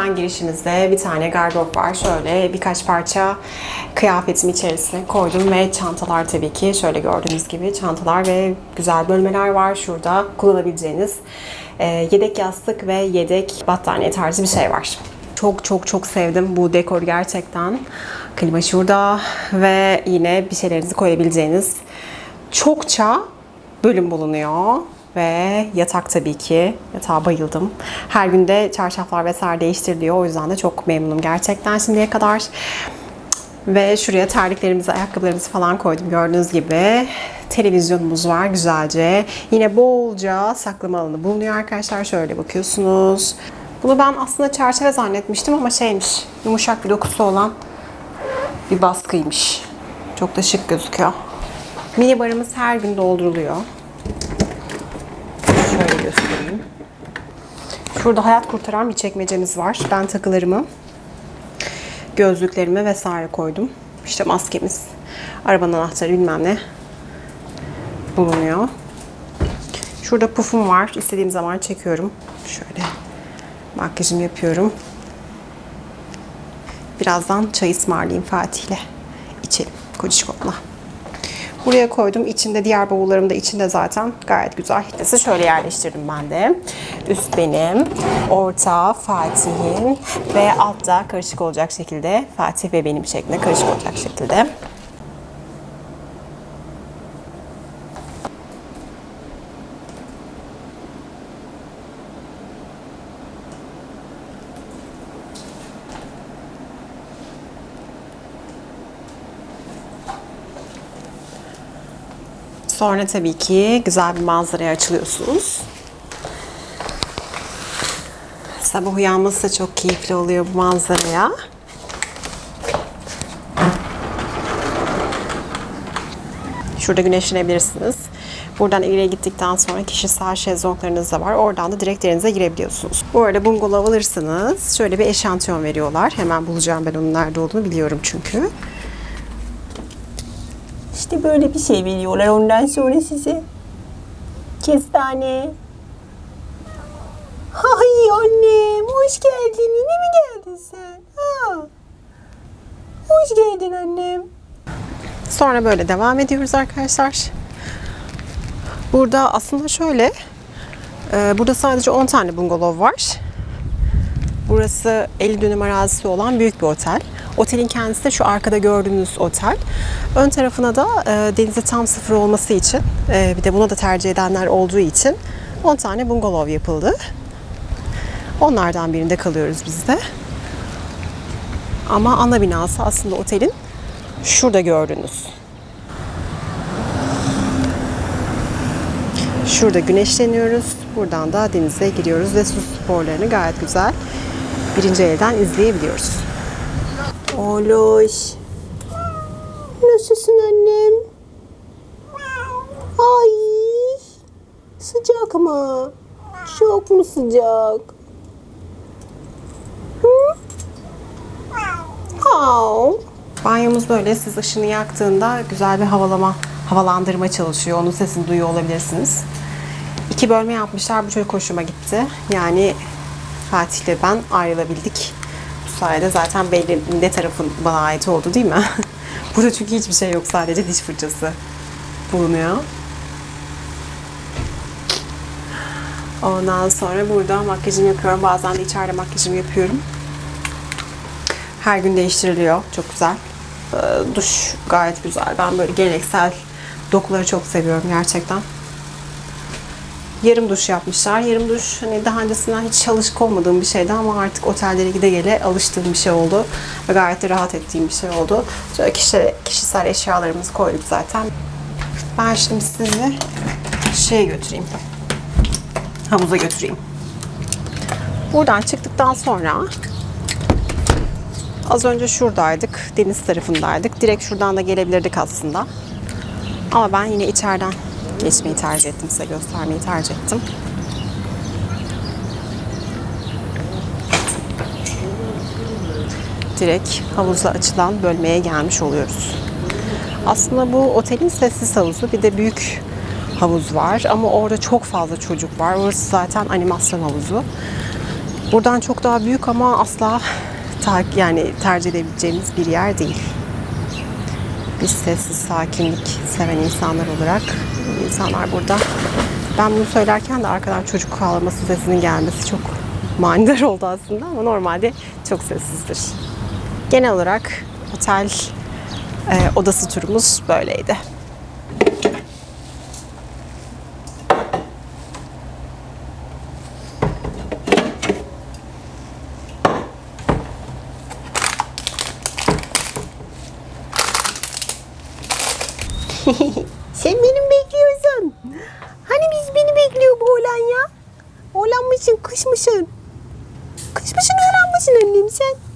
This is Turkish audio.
Hemen girişimizde bir tane gardırop var. Şöyle birkaç parça kıyafetimi içerisine koydum ve çantalar tabii ki şöyle gördüğünüz gibi çantalar ve güzel bölmeler var. Şurada kullanabileceğiniz e, yedek yastık ve yedek battaniye tarzı bir şey var. Çok çok çok sevdim bu dekor gerçekten. Klima şurada ve yine bir şeylerinizi koyabileceğiniz çokça bölüm bulunuyor. Ve yatak tabii ki. Yatağa bayıldım. Her günde çarşaflar vesaire değiştiriliyor. O yüzden de çok memnunum gerçekten şimdiye kadar. Ve şuraya terliklerimizi, ayakkabılarımızı falan koydum gördüğünüz gibi. Televizyonumuz var güzelce. Yine bolca saklama alanı bulunuyor arkadaşlar. Şöyle bakıyorsunuz. Bunu ben aslında çerçeve zannetmiştim ama şeymiş. Yumuşak bir dokusu olan bir baskıymış. Çok da şık gözüküyor. Mini barımız her gün dolduruluyor. Şöyle göstereyim. Şurada hayat kurtaran bir çekmecemiz var. Ben takılarımı, gözlüklerimi vesaire koydum. İşte maskemiz, arabanın anahtarı bilmem ne bulunuyor. Şurada pufum var. İstediğim zaman çekiyorum. Şöyle makyajımı yapıyorum. Birazdan çay ısmarlayayım Fatih'le. İçelim kocişkomla. Buraya koydum. İçinde diğer bavullarım da içinde zaten gayet güzel. Neyse şöyle yerleştirdim ben de. Üst benim, orta Fatih'in ve altta karışık olacak şekilde Fatih ve benim şeklinde karışık olacak şekilde. Sonra tabii ki güzel bir manzaraya açılıyorsunuz. Sabah uyanması da çok keyifli oluyor bu manzaraya. Şurada güneşlenebilirsiniz. Buradan ileriye gittikten sonra kişisel şezlonglarınız da var. Oradan da direkt denize girebiliyorsunuz. Bu arada bungalov alırsanız şöyle bir eşantiyon veriyorlar. Hemen bulacağım ben onun nerede olduğunu biliyorum çünkü. İşte böyle bir şey veriyorlar ondan sonra size. Kestane. Ay annem hoş geldin. Yine mi geldin sen? Ha. Hoş geldin annem. Sonra böyle devam ediyoruz arkadaşlar. Burada aslında şöyle. e, Burada sadece 10 tane bungalov var. Burası 50 dönüm arazisi olan büyük bir otel. Otelin kendisi de şu arkada gördüğünüz otel. Ön tarafına da e, denize tam sıfır olması için e, bir de buna da tercih edenler olduğu için 10 tane bungalov yapıldı. Onlardan birinde kalıyoruz biz de. Ama ana binası aslında otelin şurada gördüğünüz. Şurada güneşleniyoruz. Buradan da denize giriyoruz ve su sporlarını gayet güzel birinci elden izleyebiliyoruz. Oloş. Nasılsın annem? Ay. Sıcak mı? Çok mu sıcak? Hı? Au. Banyomuz böyle siz ışını yaktığında güzel bir havalama, havalandırma çalışıyor. Onun sesini duyuyor olabilirsiniz. İki bölme yapmışlar. Bu çok hoşuma gitti. Yani Fatih ile ben ayrılabildik. Sayede zaten belli ne tarafın bana ait oldu değil mi? Burada çünkü hiçbir şey yok. Sadece diş fırçası bulunuyor. Ondan sonra burada makyajımı yapıyorum. Bazen de içeride makyajımı yapıyorum. Her gün değiştiriliyor. Çok güzel. Ee, duş gayet güzel. Ben böyle geleneksel dokuları çok seviyorum gerçekten. Yarım duş yapmışlar. Yarım duş hani daha öncesinden hiç alışık olmadığım bir şeydi ama artık otellere gide gele alıştığım bir şey oldu. Ve gayet de rahat ettiğim bir şey oldu. Şöyle kişi, kişisel eşyalarımızı koyduk zaten. Ben şimdi sizi şeye götüreyim. Havuza götüreyim. Buradan çıktıktan sonra az önce şuradaydık. Deniz tarafındaydık. Direkt şuradan da gelebilirdik aslında. Ama ben yine içeriden geçmeyi tercih ettim. Size göstermeyi tercih ettim. Direkt havuza açılan bölmeye gelmiş oluyoruz. Aslında bu otelin sessiz havuzu bir de büyük havuz var ama orada çok fazla çocuk var. Orası zaten animasyon havuzu. Buradan çok daha büyük ama asla yani tercih edebileceğimiz bir yer değil. Biz sessiz, sakinlik seven insanlar olarak insanlar burada. Ben bunu söylerken de arkadan çocuk ağlaması sesinin gelmesi çok manidar oldu aslında ama normalde çok sessizdir. Genel olarak otel e, odası turumuz böyleydi. Sen benim bekliyorsun. Hani biz beni bekliyor bu oğlan ya? Oğlan mısın, kış mısın? Kış mısın, oğlan mısın annem sen?